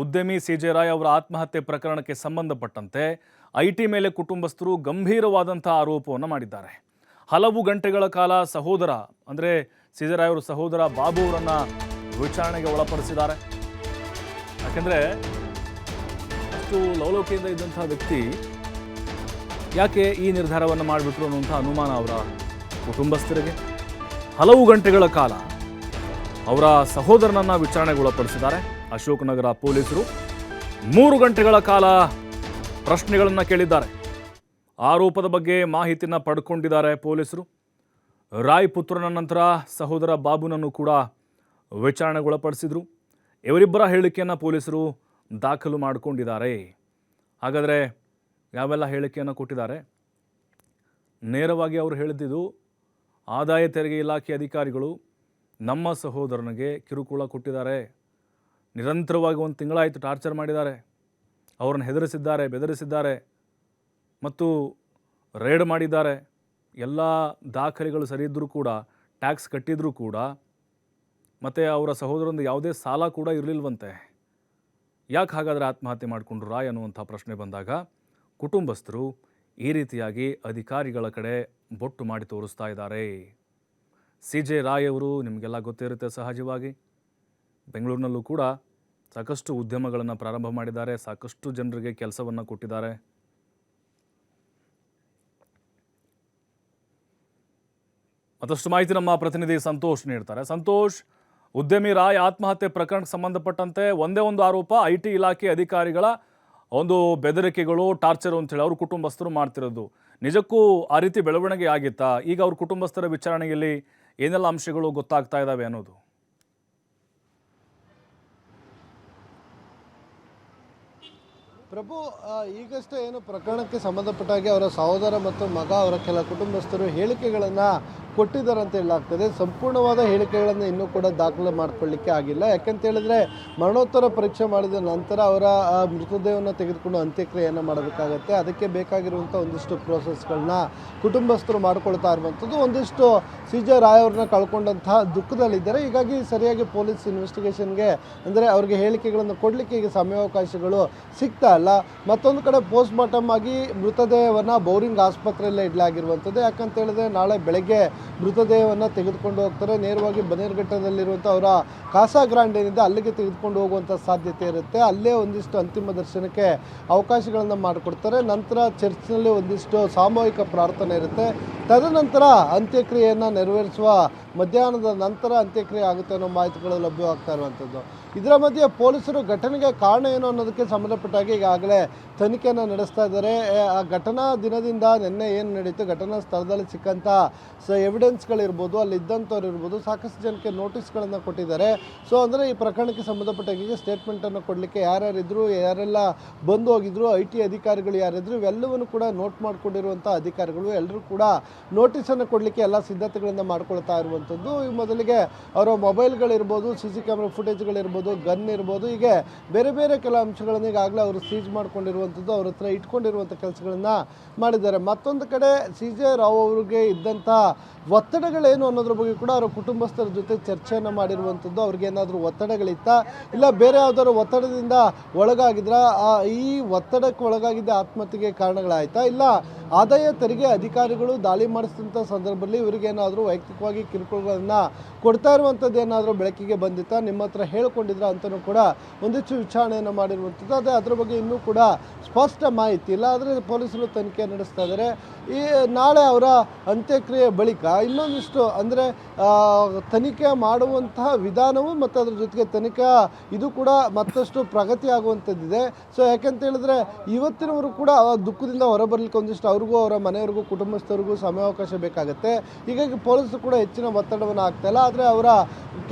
ಉದ್ಯಮಿ ಸಿಜೆ ರಾಯ್ ಅವರ ಆತ್ಮಹತ್ಯೆ ಪ್ರಕರಣಕ್ಕೆ ಸಂಬಂಧಪಟ್ಟಂತೆ ಐಟಿ ಮೇಲೆ ಕುಟುಂಬಸ್ಥರು ಗಂಭೀರವಾದಂಥ ಆರೋಪವನ್ನು ಮಾಡಿದ್ದಾರೆ. ಹಲವು ಗಂಟೆಗಳ ಕಾಲ ಸಹೋದರ, ಅಂದರೆ ಸಿಜೆ ರಾಯ್ ಅವರ ಸಹೋದರ ಬಾಬು ಅವರನ್ನು ವಿಚಾರಣೆಗೆ ಒಳಪಡಿಸಿದ್ದಾರೆ. ಯಾಕೆಂದರೆ ಅಷ್ಟು ಲವಲೋಕಿಯಿಂದ ಇದ್ದಂಥ ವ್ಯಕ್ತಿ ಯಾಕೆ ಈ ನಿರ್ಧಾರವನ್ನು ಮಾಡಿಬಿಟ್ರು ಅನ್ನುವಂಥ ಅನುಮಾನ ಅವರ ಕುಟುಂಬಸ್ಥರಿಗೆ. ಹಲವು ಗಂಟೆಗಳ ಕಾಲ ಅವರ ಸಹೋದರನನ್ನ ವಿಚಾರಣೆಗೆ ಒಳಪಡಿಸಿದ್ದಾರೆ ಅಶೋಕ್ ನಗರ ಪೊಲೀಸರು ಮೂರು ಗಂಟೆಗಳ ಕಾಲ ಪ್ರಶ್ನೆಗಳನ್ನು ಕೇಳಿದ್ದಾರೆ. ಆರೋಪದ ಬಗ್ಗೆ ಮಾಹಿತಿನ ಪಡ್ಕೊಂಡಿದ್ದಾರೆ ಪೊಲೀಸರು. ರಾಯ್ ಪುತ್ರನ ನಂತರ ಸಹೋದರ ಬಾಬುನನ್ನು ಕೂಡ ವಿಚಾರಣೆಗೊಳಪಡಿಸಿದರು. ಇವರಿಬ್ಬರ ಹೇಳಿಕೆಯನ್ನು ಪೊಲೀಸರು ದಾಖಲು ಮಾಡಿಕೊಂಡಿದ್ದಾರೆ. ಹಾಗಾದರೆ ಯಾವೆಲ್ಲ ಹೇಳಿಕೆಯನ್ನು ಕೊಟ್ಟಿದ್ದಾರೆ? ನೇರವಾಗಿ ಅವರು ಹೇಳಿದ್ದು, ಆದಾಯ ತೆರಿಗೆ ಇಲಾಖೆ ಅಧಿಕಾರಿಗಳು ನಮ್ಮ ಸಹೋದರನಿಗೆ ಕಿರುಕುಳ ಕೊಟ್ಟಿದ್ದಾರೆ. ನಿರಂತರವಾಗಿ ಒಂದು ತಿಂಗಳಾಯಿತು ಟಾರ್ಚರ್ ಮಾಡಿದ್ದಾರೆ. ಅವರನ್ನು ಹೆದರಿಸಿದ್ದಾರೆ, ಬೆದರಿಸಿದ್ದಾರೆ. ಮತ್ತು ರೇಡ್ ಮಾಡಿದ್ದಾರೆ. ಎಲ್ಲ ದಾಖಲೆಗಳು ಸರಿ ಇದ್ದರೂ ಕೂಡ, ಟ್ಯಾಕ್ಸ್ ಕಟ್ಟಿದರೂ ಕೂಡ, ಮತ್ತು ಅವರ ಸಹೋದರೊಂದು ಯಾವುದೇ ಸಾಲ ಕೂಡ ಇರಲಿಲ್ವಂತೆ. ಯಾಕೆ ಹಾಗಾದರೆ ಆತ್ಮಹತ್ಯೆ ಮಾಡಿಕೊಂಡ್ರು ರಾಯ್ ಅನ್ನುವಂಥ ಪ್ರಶ್ನೆ ಬಂದಾಗ, ಕುಟುಂಬಸ್ಥರು ಈ ರೀತಿಯಾಗಿ ಅಧಿಕಾರಿಗಳ ಕಡೆ ಬೊಟ್ಟು ಮಾಡಿ ತೋರಿಸ್ತಾ ಇದ್ದಾರೆ. ಸಿ ಜೆ ರಾಯ್ ಅವರು, ನಿಮಗೆಲ್ಲ ಗೊತ್ತಿರುತ್ತೆ ಸಹಜವಾಗಿ. ಬೆಂಗಳೂರಿನಲ್ಲೂ ಕೂಡ ಸಾಕಷ್ಟು ಉದ್ಯಮಗಳನ್ನು ಪ್ರಾರಂಭ ಮಾಡಿದ್ದಾರೆ, ಸಾಕಷ್ಟು ಜನರಿಗೆ ಕೆಲಸವನ್ನು ಕೊಟ್ಟಿದ್ದಾರೆ. ಮತ್ತಷ್ಟು ಮಾಹಿತಿ ನಮ್ಮ ಪ್ರತಿನಿಧಿ ಸಂತೋಷ್ ನೀಡ್ತಾರೆ. ಸಂತೋಷ್, ಉದ್ಯಮಿ ರಾಯ್ ಆತ್ಮಹತ್ಯೆ ಪ್ರಕರಣಕ್ಕೆ ಸಂಬಂಧಪಟ್ಟಂತೆ ಒಂದೇ ಒಂದು ಆರೋಪ ಐ ಟಿ ಇಲಾಖೆ ಅಧಿಕಾರಿಗಳ ಒಂದು ಬೆದರಿಕೆಗಳು, ಟಾರ್ಚರ್ ಅಂತೇಳಿ ಅವ್ರ ಕುಟುಂಬಸ್ಥರು ಮಾಡ್ತಿರೋದು. ನಿಜಕ್ಕೂ ಆ ರೀತಿ ಬೆಳವಣಿಗೆ ಆಗಿತ್ತಾ? ಈಗ ಅವ್ರ ಕುಟುಂಬಸ್ಥರ ವಿಚಾರಣೆಯಲ್ಲಿ ಏನೆಲ್ಲ ಅಂಶಗಳು ಗೊತ್ತಾಗ್ತಾ ಇದ್ದಾವೆ ಅನ್ನೋದು? ಪ್ರಭು ಈಗಷ್ಟೇ ಏನು ಪ್ರಕರಣಕ್ಕೆ ಸಂಬಂಧಪಟ್ಟ ಹಾಗೆ ಅವರ ಸಹೋದರ ಮತ್ತು ಮಗ ಅವರ ಕೆಲ ಕುಟುಂಬಸ್ಥರು ಹೇಳಿಕೆಗಳನ್ನು ಕೊಟ್ಟಿದ್ದಾರೆ ಅಂತ ಹೇಳಲಾಗ್ತದೆ. ಸಂಪೂರ್ಣವಾದ ಹೇಳಿಕೆಗಳನ್ನು ಇನ್ನೂ ಕೂಡ ದಾಖಲೆ ಮಾಡಿಕೊಳ್ಳಿಕ್ಕೆ ಆಗಿಲ್ಲ. ಯಾಕಂತ ಹೇಳಿದ್ರೆ ಮರಣೋತ್ತರ ಪರೀಕ್ಷೆ ಮಾಡಿದ ನಂತರ ಅವರ ಮೃತದೇಹವನ್ನು ತೆಗೆದುಕೊಂಡು ಅಂತ್ಯಕ್ರಿಯೆಯನ್ನು ಮಾಡಬೇಕಾಗತ್ತೆ. ಅದಕ್ಕೆ ಬೇಕಾಗಿರುವಂಥ ಒಂದಿಷ್ಟು ಪ್ರೋಸೆಸ್ಗಳನ್ನ ಕುಟುಂಬಸ್ಥರು ಮಾಡ್ಕೊಳ್ತಾ ಇರುವಂಥದ್ದು. ಒಂದಿಷ್ಟು ಸಿ ಜೆ ರಾಯ್ ಅವ್ರನ್ನ ಕಳ್ಕೊಂಡಂತಹ ದುಃಖದಲ್ಲಿದ್ದಾರೆ. ಹೀಗಾಗಿ ಸರಿಯಾಗಿ ಪೊಲೀಸ್ ಇನ್ವೆಸ್ಟಿಗೇಷನ್ಗೆ ಅಂದರೆ ಅವ್ರಿಗೆ ಹೇಳಿಕೆಗಳನ್ನು ಕೊಡಲಿಕ್ಕೆ ಈಗ ಸಮಯಾವಕಾಶಗಳು ಸಿಗ್ತಾ ಇಲ್ಲ. ಮತ್ತೊಂದು ಕಡೆ ಪೋಸ್ಟ್ ಮಾರ್ಟಮ್ ಆಗಿ ಮೃತದೇಹವನ್ನು ಬೌರಿಂಗ್ ಆಸ್ಪತ್ರೆಯಲ್ಲೇ ಇಡಲಾಗಿರುವಂಥದ್ದು. ಯಾಕಂತ ಹೇಳಿದ್ರೆ ನಾಳೆ ಬೆಳಗ್ಗೆ ಮೃತದೇಹವನ್ನು ತೆಗೆದುಕೊಂಡು ಹೋಗ್ತಾರೆ. ನೇರವಾಗಿ ಬನೇರ್ಘಟ್ಟದಲ್ಲಿರುವಂಥ ಅವರ ಕಾಸಾ ಗ್ರ್ಯಾಂಡ್ ಏನಿದೆ ಅಲ್ಲಿಗೆ ತೆಗೆದುಕೊಂಡು ಹೋಗುವಂಥ ಸಾಧ್ಯತೆ ಇರುತ್ತೆ. ಅಲ್ಲೇ ಒಂದಿಷ್ಟು ಅಂತಿಮ ದರ್ಶನಕ್ಕೆ ಅವಕಾಶಗಳನ್ನು ಮಾಡಿಕೊಡ್ತಾರೆ. ನಂತರ ಚರ್ಚ್ನಲ್ಲಿ ಒಂದಿಷ್ಟು ಸಾಮೂಹಿಕ ಪ್ರಾರ್ಥನೆ ಇರುತ್ತೆ. ತದನಂತರ ಅಂತ್ಯಕ್ರಿಯೆಯನ್ನು ನೆರವೇರಿಸುವ ಮಧ್ಯಾಹ್ನದ ನಂತರ ಅಂತ್ಯಕ್ರಿಯೆ ಆಗುತ್ತೆ ಅನ್ನೋ ಮಾಹಿತಿಗಳು ಲಭ್ಯವಾಗ್ತಾ ಇರುವಂಥದ್ದು. ಇದರ ಮಧ್ಯೆ ಪೊಲೀಸರು ಘಟನೆಗೆ ಕಾರಣ ಏನು ಅನ್ನೋದಕ್ಕೆ ಸಂಬಂಧಪಟ್ಟಾಗಿ ಈಗಾಗಲೇ ತನಿಖೆಯನ್ನು ನಡೆಸ್ತಾ ಇದ್ದಾರೆ. ಆ ಘಟನಾ ದಿನದಿಂದ ನಿನ್ನೆ ಏನು ನಡೀತು? ಘಟನಾ ಸ್ಥಳದಲ್ಲಿ ಸಿಕ್ಕಂಥ ಸ ಎವಿಡೆನ್ಸ್ಗಳಿರ್ಬೋದು ಅಲ್ಲಿ ಇದ್ದಂಥವ್ರು ಇರ್ಬೋದು, ಸಾಕಷ್ಟು ಜನಕ್ಕೆ ನೋಟಿಸ್ಗಳನ್ನು ಕೊಟ್ಟಿದ್ದಾರೆ. ಸೊ ಅಂದರೆ ಈ ಪ್ರಕರಣಕ್ಕೆ ಸಂಬಂಧಪಟ್ಟಾಗಿ ಸ್ಟೇಟ್ಮೆಂಟನ್ನು ಕೊಡಲಿಕ್ಕೆ ಯಾರ್ಯಾರಿದ್ರು, ಯಾರೆಲ್ಲ ಬಂದು ಹೋಗಿದ್ರು, ಐ ಟಿ ಅಧಿಕಾರಿಗಳು ಯಾರಿದ್ರು, ಇವೆಲ್ಲವನ್ನು ಕೂಡ ನೋಟ್ ಮಾಡಿಕೊಂಡಿರುವಂಥ ಅಧಿಕಾರಿಗಳು, ಎಲ್ಲರೂ ಕೂಡ ನೋಟಿಸನ್ನು ಕೊಡಲಿಕ್ಕೆ ಎಲ್ಲ ಸಿದ್ಧತೆಗಳನ್ನು ಮಾಡ್ಕೊಳ್ತಾ ಇರುವಂಥದ್ದು. ಈ ಮೊದಲಿಗೆ ಅವರ ಮೊಬೈಲ್ಗಳಿರ್ಬೋದು ಸಿ ಸಿ ಕ್ಯಾಮ್ರಾ ಫುಟೇಜ್ಗಳಿರ್ಬೋದು ಗನ್ ಇರ್ಬೋದು, ಹೀಗೆ ಬೇರೆ ಬೇರೆ ಕೆಲ ಅಂಶಗಳನ್ನು ಈಗಾಗಲೇ ಅವರು ಸೀಜ್ ಮಾಡ್ಕೊಂಡಿರುವಂಥದ್ದು, ಅವ್ರ ಹತ್ರ ಇಟ್ಕೊಂಡಿರುವಂಥ ಕೆಲಸಗಳನ್ನು ಮಾಡಿದ್ದಾರೆ. ಮತ್ತೊಂದು ಕಡೆ ಸಿ ಜೆ ರಾವ್ ಅವರಿಗೆ ಇದ್ದಂಥ ಒತ್ತಡಗಳೇನು ಅನ್ನೋದ್ರ ಬಗ್ಗೆ ಕೂಡ ಅವರ ಕುಟುಂಬಸ್ಥರ ಜೊತೆ ಚರ್ಚೆಯನ್ನು ಮಾಡಿರುವಂಥದ್ದು. ಅವ್ರಿಗೆ ಏನಾದರೂ ಒತ್ತಡಗಳಿತ್ತ? ಇಲ್ಲ ಬೇರೆ ಯಾವುದಾದ್ರು ಒತ್ತಡದಿಂದ ಒಳಗಾಗಿದ್ರ? ಈ ಒತ್ತಡಕ್ಕೆ ಒಳಗಾಗಿದ್ದ ಆತ್ಮಹತ್ಯೆಗೆ ಕಾರಣಗಳಾಯ್ತಾ? ಇಲ್ಲ ಆದಾಯ ತೆರಿಗೆ ಅಧಿಕಾರಿಗಳು ದಾಳಿ ಮಾಡಿಸಿದಂಥ ಸಂದರ್ಭದಲ್ಲಿ ಇವರಿಗೇನಾದರೂ ವೈಯಕ್ತಿಕವಾಗಿ ಕಿರುಕುಳಗಳನ್ನು ಕೊಡ್ತಾ ಇರುವಂಥದ್ದು ಏನಾದರೂ ಬೆಳಕಿಗೆ ಬಂದಿತ್ತಾ? ನಿಮ್ಮ ಹತ್ರ ಹೇಳ್ಕೊಂಡಿದ್ರ ಅಂತಲೂ ಕೂಡ ಒಂದಿಷ್ಟು ವಿಚಾರಣೆಯನ್ನು ಮಾಡಿರುವಂಥದ್ದು ಅದೇ ಅದರ ಬಗ್ಗೆ ಇನ್ನೂ ಕೂಡ ಸ್ಪಷ್ಟ ಮಾಹಿತಿ ಇಲ್ಲ. ಆದರೆ ಪೊಲೀಸರು ತನಿಖೆ ನಡೆಸ್ತಾ ಇದ್ದಾರೆ ಈ ನಾಳೆ ಅವರ ಅಂತ್ಯಕ್ರಿಯೆ ಬಳಿಕ ಇನ್ನೊಂದಿಷ್ಟು ಅಂದರೆ ತನಿಖೆ ಮಾಡುವಂತಹ ವಿಧಾನವು ಮತ್ತು ಅದರ ಜೊತೆಗೆ ತನಿಖಾ ಇದು ಕೂಡ ಮತ್ತಷ್ಟು ಪ್ರಗತಿ ಆಗುವಂಥದ್ದಿದೆ ಸೊ ಯಾಕೆಂತ ಹೇಳಿದ್ರೆ ಇವತ್ತಿನವರು ಕೂಡ ದುಃಖದಿಂದ ಹೊರಬರಲಿಕ್ಕೆ ಒಂದಿಷ್ಟು ಅವ್ರಿಗೂ ಅವರ ಮನೆಯವ್ರಿಗೂ ಕುಟುಂಬಸ್ಥರಿಗೂ ಸಮಯಾವಕಾಶ ಬೇಕಾಗುತ್ತೆ. ಹೀಗಾಗಿ ಪೊಲೀಸರು ಕೂಡ ಹೆಚ್ಚಿನ ಒತ್ತಡವನ್ನು ಆಗ್ತಾ ಇಲ್ಲ. ಆದರೆ ಅವರ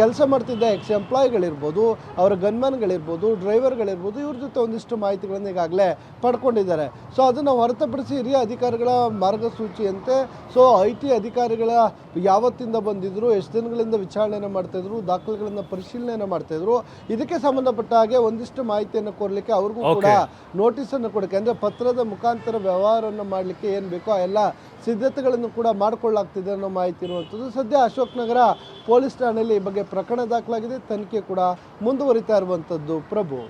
ಕೆಲಸ ಮಾಡ್ತಿದ್ದ ಎಕ್ಸ್ ಎಂಪ್ಲಾಯಿಗಳಿರ್ಬೋದು ಅವರ ಗನ್ಮನ್ಗಳಿರ್ಬೋದು ಡ್ರೈವರ್ಗಳಿರ್ಬೋದು ಇವ್ರ ಜೊತೆ ಒಂದಿಷ್ಟು ಮಾಹಿತಿಗಳನ್ನು ಈಗಾಗಲೇ ಪಡ್ಕೊಂಡಿದ್ದಾರೆ. ಸೊ ಅದನ್ನು ಹೊರತುಪಡಿಸಿ ಹಿರಿಯ ಅಧಿಕಾರಿಗಳ ಮಾರ್ಗಸೂಚಿಯಂತೆ ಸೊ ಐ ಟಿ ಅಧಿಕಾರಿಗಳ ಯಾವತ್ತಿಂದ ಬಂದಿದ್ರು ಎಷ್ಟು ದಿನಗಳಿಂದ ವಿಚಾರಣೆಯನ್ನು ಮಾಡ್ತಾಯಿದ್ರು ದಾಖಲೆಗಳನ್ನು ಪರಿಶೀಲನೆಯನ್ನು ಮಾಡ್ತಾಯಿದ್ರು ಇದಕ್ಕೆ ಸಂಬಂಧಪಟ್ಟ ಹಾಗೆ ಒಂದಿಷ್ಟು ಮಾಹಿತಿಯನ್ನು ಕೊರಲಿಕ್ಕೆ ಅವ್ರಿಗೂ ಕೂಡ. ನೋಟಿಸನ್ನು ಕೊಡಕ್ಕೆ ಅಂದರೆ ಪತ್ರದ ಮುಖಾಂತರ ವ್ಯವಹಾರವನ್ನು ಮಾಡಲಿಕ್ಕೆ ಏನು ಬೇಕೋ ಆ ಎಲ್ಲ ಸಿದ್ಧತೆಗಳನ್ನು ಕೂಡ ಮಾಡಿಕೊಳ್ಳಾಗ್ತಿದೆ ಅನ್ನೋ ಮಾಹಿತಿ ಇರುವಂಥದ್ದು. ಸದ್ಯ ಅಶೋಕ್ ನಗರ ಪೊಲೀಸ್ ಠಾಣೆಯಲ್ಲಿ ಈ ಬಗ್ಗೆ ಪ್ರಕರಣ ದಾಖಲಾಗಿದೆ. ತನಿಖೆ ಕೂಡ ಮುಂದುವರಿತಾ ಇರುವಂಥದ್ದು. ಪ್ರಭು.